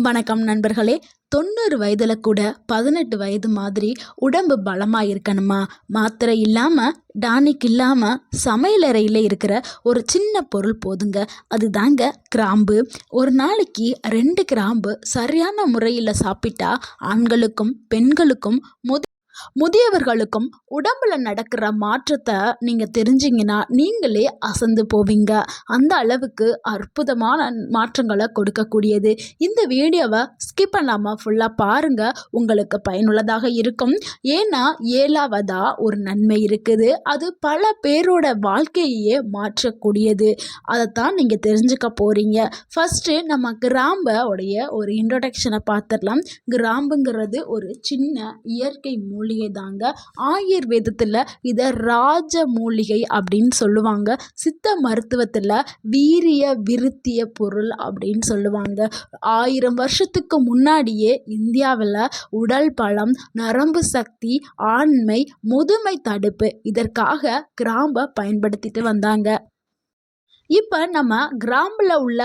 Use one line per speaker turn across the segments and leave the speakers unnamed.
வணக்கம் நண்பர்களே. தொண்ணூறு வயதில் கூட பதினெட்டு வயது மாதிரி உடம்பு பலமாக இருக்கணுமா மாத்திரை இல்லாமல் டானிக் இல்லாமல் சமையலறையில் இருக்கிற ஒரு சின்ன பொருள் போதுங்க. அது தாங்க கிராம்பு. ஒரு நாளைக்கு ரெண்டு கிராம்பு சரியான முறையில் சாப்பிட்டா ஆண்களுக்கும் பெண்களுக்கும் முதல் முதியவர்களுக்கும் உடம்புல நடக்கிற மாற்றத்தை நீங்கள் தெரிஞ்சிங்கன்னா நீங்களே அசந்து போவீங்க. அந்த அளவுக்கு அற்புதமான மாற்றங்களை கொடுக்கக்கூடியது. இந்த வீடியோவை ஸ்கிப் பண்ணாமல் ஃபுல்லாக பாருங்கள் உங்களுக்கு பயனுள்ளதாக இருக்கும். ஏன்னா ஏழாவதாக ஒரு நன்மை இருக்குது. அது பல பேரோட வாழ்க்கையே மாற்றக்கூடியது. அதைத்தான் நீங்கள் தெரிஞ்சுக்க போகிறீங்க ஃபஸ்ட்டு நம்ம கிராம்ப உடைய ஒரு இன்ட்ரொடக்ஷனை பார்த்துடலாம். கிராம்புங்கிறது ஒரு சின்ன இயற்கை மூலிகை மூலிகை தாங்க. ஆயுர்வேதத்தில் இதை ராஜ மூலிகை அப்படின்னு சொல்லுவாங்க. சித்த மருத்துவத்தில் வீரிய விருத்திய பொருள் அப்படின்னு சொல்லுவாங்க. ஆயிரம் வருஷத்துக்கு முன்னாடியே இந்தியாவில் உடல் பலம் நரம்பு சக்தி ஆண்மை முதுமை தடுப்பு இதற்காக கிராம்பை பயன்படுத்திட்டு வந்தாங்க. இப்போ நம்ம கிராம்பில் உள்ள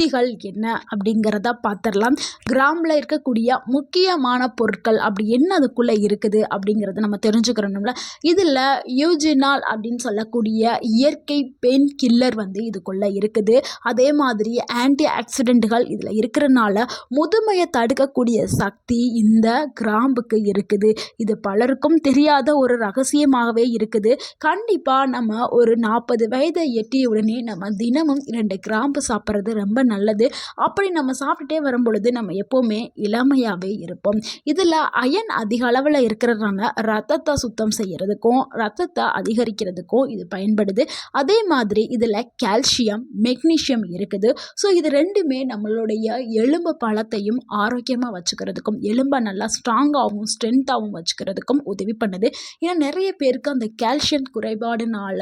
சக்திகள் என்ன அப்படிங்கிறத பார்த்துடலாம். கிராம்பில் இருக்கக்கூடிய முக்கியமான பொருட்கள் அப்படி என்ன அதுக்குள்ளே இருக்குது அப்படிங்கிறத நம்ம தெரிஞ்சுக்கிறோம்ல இதில் யூஜினால் அப்படின்னு சொல்லக்கூடிய இயற்கை பெயின் கில்லர் வந்து இதுக்குள்ளே இருக்குது. அதே மாதிரி ஆன்டி ஆக்சிடெண்ட்டுகள் இதில் இருக்கிறனால முதுமையை தடுக்கக்கூடிய சக்தி இந்த கிராம்புக்கு இருக்குது. இது பலருக்கும் தெரியாத ஒரு ரகசியமாகவே இருக்குது. கண்டிப்பாக நம்ம ஒரு நாற்பது வயதை எட்டிய உடனே நம்ம தினமும் இரண்டு கிராம்பு சாப்பிட்றது ரொம்ப நல்லது. அப்படி நம்ம சாப்பிட்டுட்டே வரும் பொழுது நம்ம எப்போவுமே இளமையாகவே இருப்போம். இதில் அயன் அதிக அளவில் இருக்கிறதுனால ரத்தத்தை சுத்தம் செய்கிறதுக்கும் ரத்தத்தை அதிகரிக்கிறதுக்கும் இது பயன்படுது. அதே மாதிரி இதில் கால்சியம் மெக்னீஷியம் இருக்குது. ஸோ இது ரெண்டுமே நம்மளுடைய எலும்பு பழத்தையும் ஆரோக்கியமாக வச்சுக்கிறதுக்கும் எலும்பை நல்லா ஸ்ட்ராங்காகவும் ஸ்ட்ரென்த்தாகவும் வச்சுக்கிறதுக்கும் உதவி பண்ணுது. ஏன்னா நிறைய பேருக்கு அந்த கால்சியம் குறைபாடுனால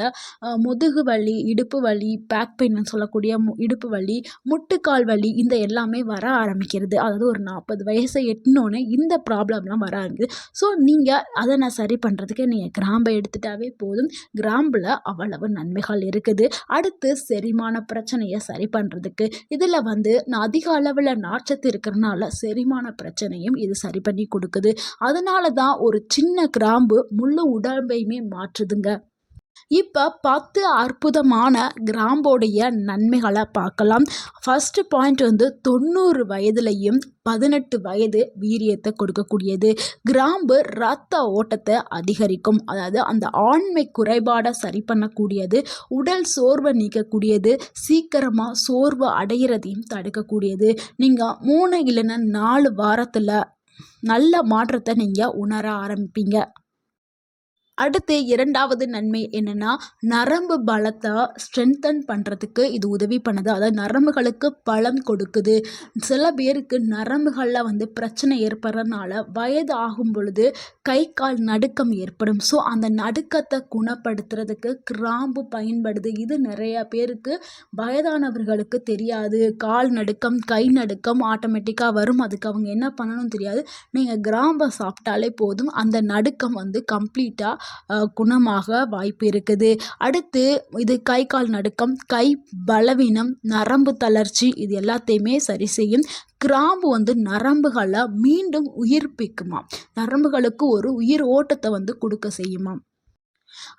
முதுகு வலி இடுப்பு வலி பேக் பெயின்னு சொல்லக்கூடிய மு இடுப்பு வலி முட்டுக்கால் வலி இந்த எல்லாமே வர ஆரம்பிக்கிறது. அதாவது ஒரு நாற்பது வயசை எட்டினோன்னே இந்த ப்ராப்ளம்லாம் வர ஆரம்பிக்குது. ஸோ நீங்கள் அதை நான் சரி பண்ணுறதுக்கு நீங்கள் கிராம்பை எடுத்துட்டாவே போதும். கிராம்பில் அவ்வளவு நன்மைகள் இருக்குது. அடுத்து செரிமான பிரச்சனையை சரி பண்ணுறதுக்கு இதில் வந்து நான் அதிக அளவில் நார்ச்சத்து இருக்கிறனால செரிமான பிரச்சனையும் இது சரி பண்ணி கொடுக்குது. அதனால தான் ஒரு சின்ன கிராம்பு முழு உடம்பையுமே மாற்றுதுங்க. இப்போ பத்து அற்புதமான கிராம்போடைய நன்மைகளை பார்க்கலாம். ஃபஸ்ட்டு பாயிண்ட் வந்து தொண்ணூறு வயதுலையும் பதினெட்டு வயது வீரியத்தை கொடுக்கக்கூடியது. கிராம்பு ரத்த ஓட்டத்தை அதிகரிக்கும். அதாவது அந்த ஆண்மை குறைபாடை சரி பண்ணக்கூடியது. உடல் சோர்வை நீக்கக்கூடியது. சீக்கிரமாக சோர்வு அடைகிறதையும் தடுக்கக்கூடியது. நீங்கள் மூணு இல்லைன்னா நாலு வாரத்தில் நல்ல மாற்றத்தை நீங்கள் உணர ஆரம்பிப்பீங்க. அடுத்து இரண்டாவது நன்மை என்னென்னா நரம்பு பலத்தை ஸ்ட்ரென்தன் பண்ணுறதுக்கு இது உதவி பண்ணுது. அதாவது நரம்புகளுக்கு பலம் கொடுக்குது. சில பேருக்கு நரம்புகளில் வந்து பிரச்சனை ஏற்படுறதுனால வயது ஆகும் பொழுது கை கால் நடுக்கம் ஏற்படும். ஸோ அந்த நடுக்கத்தை குணப்படுத்துறதுக்கு கிராம்பு பயன்படுது. இது நிறைய பேருக்கு வயதானவர்களுக்கு தெரியாது. கால் நடுக்கம் கை நடுக்கம் ஆட்டோமேட்டிக்காக வரும். அதுக்கு அவங்க என்ன பண்ணணும்னு தெரியாது. நீங்கள் கிராம்பை சாப்பிட்டாலே போதும். அந்த நடுக்கம் வந்து கம்ப்ளீட்டாக குணமாக வாய்ப்பு இருக்குது. அடுத்து இது கை கால் நடுக்கம் கை பலவீனம் நரம்பு தளர்ச்சி இது எல்லாத்தையுமே சரி செய்யும். கிராம்பு வந்து நரம்புகளை மீண்டும் உயிர்ப்பிக்குமா நரம்புகளுக்கு ஒரு உயிர் ஓட்டத்தை வந்து கொடுக்க செய்யுமாம்.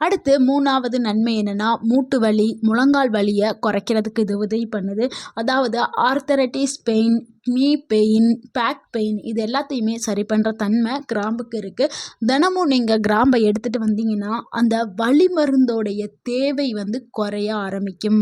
அடுத்து மூணாவது நன்மை என்னென்னா மூட்டு வலி முழங்கால் வலியை குறைக்கிறதுக்கு இது உதவி பண்ணுது. அதாவது arthritis pain knee pain back pain இது எல்லாத்தையுமே சரி பண்ணுற தன்மை கிராம்புக்கு இருக்குது தினமும் நீங்கள் கிராம்பை எடுத்துகிட்டு வந்தீங்கன்னா அந்த வலி மருந்தோடைய தேவை வந்து குறைய ஆரம்பிக்கும்.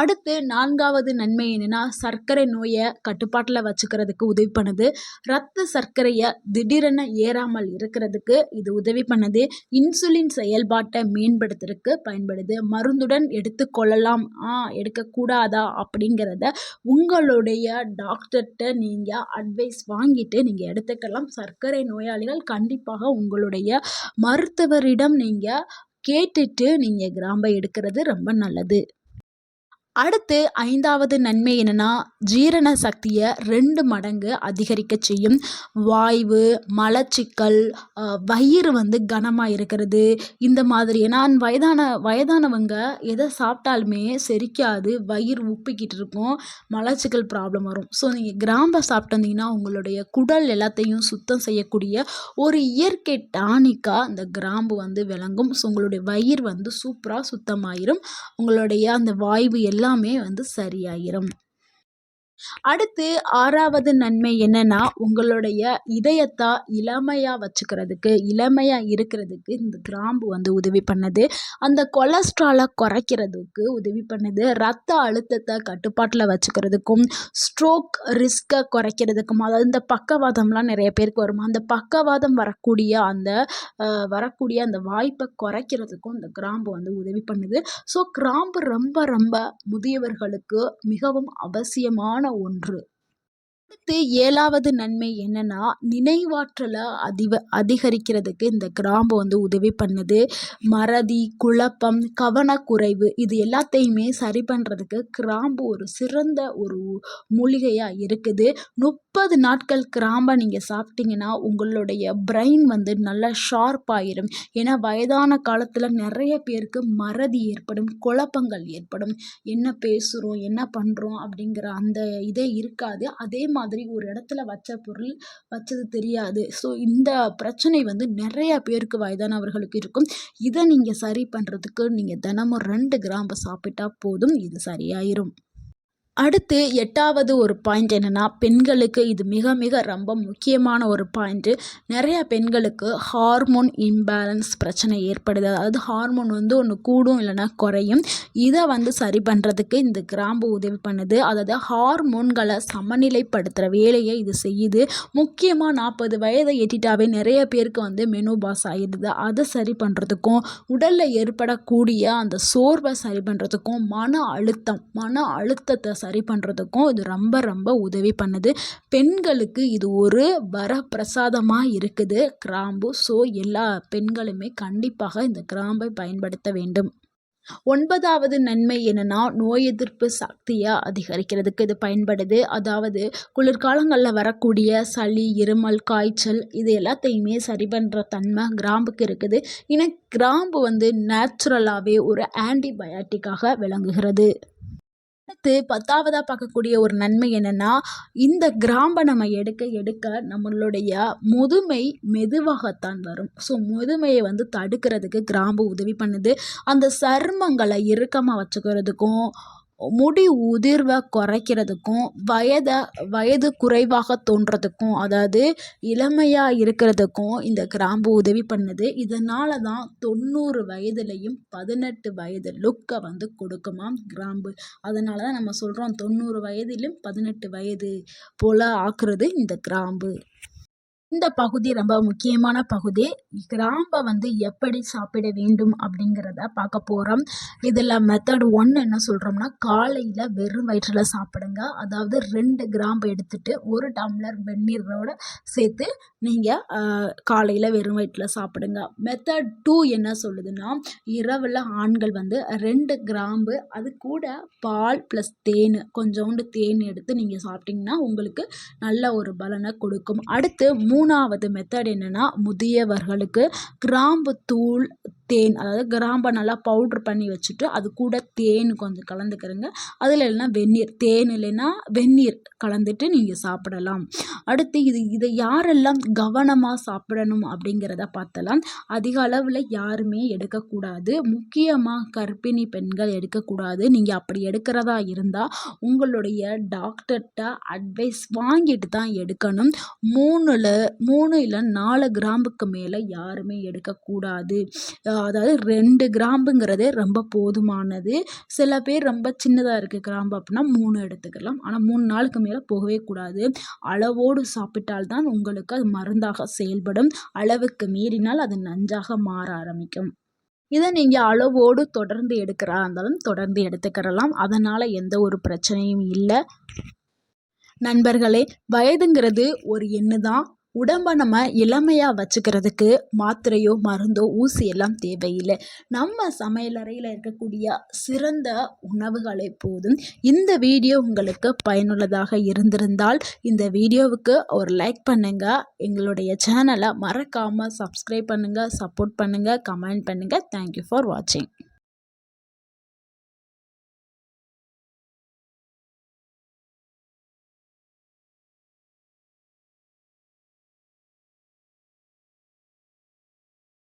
அடுத்து நான்காவது நன்மை என்னென்னா சர்க்கரை நோயை கட்டுப்பாட்டில் வச்சுக்கிறதுக்கு உதவி பண்ணுது. ரத்த சர்க்கரையை திடீரென ஏறாமல் இருக்கிறதுக்கு இது உதவி பண்ணுது. இன்சுலின் செயல்பாட்டை மேம்படுத்துறதுக்கு பயன்படுது. மருந்துடன் எடுத்துக்கொள்ளலாம் ஆ எடுக்கக்கூடாதா அப்படிங்கிறத உங்களுடைய டாக்டர்கிட்ட நீங்கள் அட்வைஸ் வாங்கிட்டு நீங்கள் எடுத்துக்கலாம். சர்க்கரை நோயாளிகள் கண்டிப்பாக உங்களுடைய மருத்துவரிடம் நீங்கள் கேட்டுட்டு நீங்கள் கிராம்பை எடுக்கிறது ரொம்ப நல்லது. அடுத்து ஐந்தாவது நன்மை என்னென்னா ஜீரண சக்தியை ரெண்டு மடங்கு அதிகரிக்க செய்யும். வாய்வு மலச்சிக்கல் வயிறு வந்து கனமாக இருக்கிறது. இந்த மாதிரி ஏன்னா வயதான வயதானவங்க எதை சாப்பிட்டாலுமே செரிக்காது வயிறு உப்பிக்கிட்டு இருக்கும் மலச்சிக்கல் ப்ராப்ளம் வரும். ஸோ நீங்கள் கிராம்பை சாப்பிட்டு வந்தீங்கன்னா உங்களுடைய குடல் எல்லாத்தையும் சுத்தம் செய்யக்கூடிய ஒரு இயற்கை டானிக்காக அந்த கிராம்பு வந்து விளங்கும். ஸோ உங்களுடைய வயிறு வந்து சூப்பராக சுத்தமாயிரும். உங்களுடைய அந்த வாய்வு எல்லாம் எல்லாமே வந்து சரியாயிரும். அடுத்து ஆறாவது நன்மை என்னன்னா உங்களுடைய இதயத்தை இளமையாக வச்சுக்கிறதுக்கு இளமையாக இருக்கிறதுக்கு இந்த கிராம்பு வந்து உதவி பண்ணுது. அந்த கொலஸ்ட்ராலை குறைக்கிறதுக்கு உதவி பண்ணுது. ரத்த அழுத்தத்தை கட்டுப்பாட்டில் வச்சுக்கிறதுக்கும் ஸ்ட்ரோக் ரிஸ்க்கை குறைக்கிறதுக்கும் அதாவது இந்த பக்கவாதம்லாம் நிறைய பேருக்கு வருமா? அந்த பக்கவாதம் வரக்கூடிய அந்த வரக்கூடிய அந்த வாய்ப்பை குறைக்கிறதுக்கும் இந்த கிராம்பு வந்து உதவி பண்ணுது. ஸோ கிராம்பு ரொம்ப ரொம்ப முதியவர்களுக்கு மிகவும் அவசியமான ஒன்று. அடுத்து ஏழாவது நன்மை என்னன்னா நினைவாற்றலை அதிக அதிகரிக்கிறதுக்கு இந்த கிராம்பு வந்து உதவி பண்ணுது. மறதி குழப்பம் கவனக்குறைவு இது எல்லாத்தையுமே சரி பண்ணுறதுக்கு கிராம்பு ஒரு சிறந்த ஒரு மூலிகையாக இருக்குது. முப்பது நாட்கள் கிராம்பை நீங்கள் சாப்பிட்டீங்கன்னா உங்களுடைய பிரெயின் வந்து நல்லா ஷார்ப் ஆயிரும். ஏன்னா வயதான காலத்தில் நிறைய பேருக்கு மறதி ஏற்படும் குழப்பங்கள் ஏற்படும். என்ன பேசுகிறோம் என்ன பண்ணுறோம் அப்படிங்கிற அந்த இதே இருக்காது. அதே மாதிரி ஒரு இடத்துல வச்ச பொருள் வச்சது தெரியாது. ஸோ இந்த பிரச்சனை வந்து நிறைய பேருக்கு வயதானவர்களுக்கு இருக்கும். இதை நீங்கள் சரி பண்ணுறதுக்கு நீங்கள் தினமும் ரெண்டு கிராம்பு சாப்பிட்டா போதும் இது சரியாயிரும். அடுத்து எட்டாவது ஒரு பாயிண்ட் என்னென்னா பெண்களுக்கு இது மிக மிக ரொம்ப முக்கியமான ஒரு பாயிண்ட்டு நிறைய பெண்களுக்கு ஹார்மோன் இம்பேலன்ஸ் பிரச்சனை ஏற்படுது. அதாவது ஹார்மோன் வந்து ஒன்று கூடும் இல்லைன்னா குறையும். இதை வந்து சரி பண்ணுறதுக்கு இந்த கிராம்பு உதவி பண்ணுது. அதாவது ஹார்மோன்களை சமநிலைப்படுத்துகிற வேலையை இது செய்யுது. முக்கியமாக நாற்பது வயதை எட்டிட்டாவே நிறைய பேருக்கு வந்து மெனோபாஸ் ஆகிடுது அதை சரி பண்ணுறதுக்கும் உடலில் ஏற்படக்கூடிய அந்த சோர்வை சரி பண்ணுறதுக்கும் மன அழுத்தம் மன அழுத்தத்தை சரி பண்ணுறதுக்கும் இது ரொம்ப ரொம்ப உதவி பண்ணுது. பெண்களுக்கு இது ஒரு வரப்பிரசாதமாக இருக்குது. கிராம்பு ஸோ எல்லா பெண்களுமே கண்டிப்பாக இந்த கிராம்பை பயன்படுத்த வேண்டும். ஒன்பதாவது நன்மை என்னென்னா நோய் எதிர்ப்பு சக்தியை அதிகரிக்கிறதுக்கு இது பயன்படுது. அதாவது குளிர்காலங்களில் வரக்கூடிய சளி இருமல் காய்ச்சல் இது எல்லாத்தையுமே சரி பண்ணுற தன்மை கிராம்புக்கு இருக்குது. ஏன்னா கிராம்பு வந்து நேச்சுரலாகவே ஒரு ஆன்டிபயாட்டிக்காக விளங்குகிறது. அடுத்து பத்தாவதாக பார்க்கக்கூடிய ஒரு நன்மை என்னென்னா இந்த கிராம்பை நம்ம எடுக்க எடுக்க நம்மளுடைய முதுமை மெதுவாகத்தான் வரும். ஸோ முதுமையை வந்து தடுக்கிறதுக்கு கிராம்பு உதவி பண்ணுது. அந்த சருமங்களை இறுக்கமாக வச்சுக்கிறதுக்கும் முடி உதிர்வை குறைக்கிறதுக்கும் வயதை வயது குறைவாக தோன்றதுக்கும் அதாவது இளமையாக இருக்கிறதுக்கும் இந்த கிராம்பு உதவி பண்ணுது. இதனால தான் தொண்ணூறு வயதுலையும் பதினெட்டு வயது லுக்கை வந்து கொடுக்குமாம் கிராம்பு. அதனால தான் நம்ம சொல்கிறோம் தொண்ணூறு வயதிலும் பதினெட்டு வயது போல் ஆக்குறது இந்த கிராம்பு. இந்த பகுதி ரொம்ப முக்கியமான பகுதி. கிராம்பை வந்து எப்படி சாப்பிட வேண்டும் அப்படிங்கிறத பார்க்க போகிறோம் இதில் மெத்தட் ஒன்று என்ன சொல்கிறோம்னா காலையில் வெறும் வயிற்றில் சாப்பிடுங்க. அதாவது ரெண்டு கிராம்பு எடுத்துட்டு ஒரு டம்ளர் வெந்நீரோட சேர்த்து நீங்கள் காலையில் வெறும் வயிற்றில் சாப்பிடுங்க. மெத்தட் டூ என்ன சொல்லுதுன்னா இரவில் ஆண்கள் வந்து ரெண்டு கிராம்பு அது கூட பால் ப்ளஸ் தேன் கொஞ்சோண்டு தேன் எடுத்து நீங்கள் சாப்பிட்டிங்கன்னா உங்களுக்கு நல்ல ஒரு பலனை கொடுக்கும். அடுத்து மூ மூணாவது மெத்தட் என்னென்னா முதியவர்களுக்கு கிராம்பு தூள் தேன் அதாவது கிராம்பை நல்லா பவுட்ரு பண்ணி வச்சுட்டு அது கூட தேன் கொஞ்சம் கலந்துக்கிறங்க. அதில் இல்லைன்னா வெந்நீர் தேன் இல்லைன்னா வெந்நீர் கலந்துட்டு நீங்கள் சாப்பிடலாம். அடுத்து இது இதை யாரெல்லாம் கவனமாக சாப்பிடணும் அப்படிங்கிறத பார்த்தலாம். அதிக அளவில் யாருமே எடுக்கக்கூடாது. முக்கியமாக கர்ப்பிணி பெண்கள் எடுக்கக்கூடாது. நீங்கள் அப்படி எடுக்கிறதா இருந்தால் உங்களுடைய டாக்டர்கிட்ட அட்வைஸ் வாங்கிட்டு தான் எடுக்கணும். மூணில் மூணு இல்லை நாலு கிராம்புக்கு மேலே யாருமே எடுக்கக்கூடாது. அதாவது ரெண்டு கிராம்புங்கிறதே ரொம்ப போதுமானது. சில பேர் ரொம்ப சின்னதாக இருக்குது கிராம்பு அப்படின்னா மூணு எடுத்துக்கலாம். ஆனால் மூணு நாளுக்கு மேலே போகவே கூடாது. அளவோடு சாப்பிட்டால்தான் உங்களுக்கு அது மருந்தாக செயல்படும். அளவுக்கு மீறினால் அது நஞ்சாக மாற ஆரம்பிக்கும். இதை நீங்கள் அளவோடு தொடர்ந்து எடுக்கிறா இருந்தாலும் தொடர்ந்து எடுத்துக்கிறலாம். அதனால் எந்த ஒரு பிரச்சனையும் இல்லை. நண்பர்களே வயதுங்கிறது ஒரு எண்ணு தான் உடம்பை நம்ம இளமையாக வச்சுக்கிறதுக்கு மாத்திரையோ மருந்தோ ஊசி எல்லாம் தேவையில்லை. நம்ம சமையலறையில் இருக்கக்கூடிய சிறந்த உணவுகளை போதும். இந்த வீடியோ உங்களுக்கு பயனுள்ளதாக இருந்திருந்தால் இந்த வீடியோவுக்கு ஒரு லைக் பண்ணுங்கள் எங்களுடைய சேனலை மறக்காமல் சப்ஸ்கிரைப் பண்ணுங்கள் சப்போர்ட் பண்ணுங்கள் கமெண்ட் பண்ணுங்கள் தேங்க்யூ ஃபார் வாட்சிங்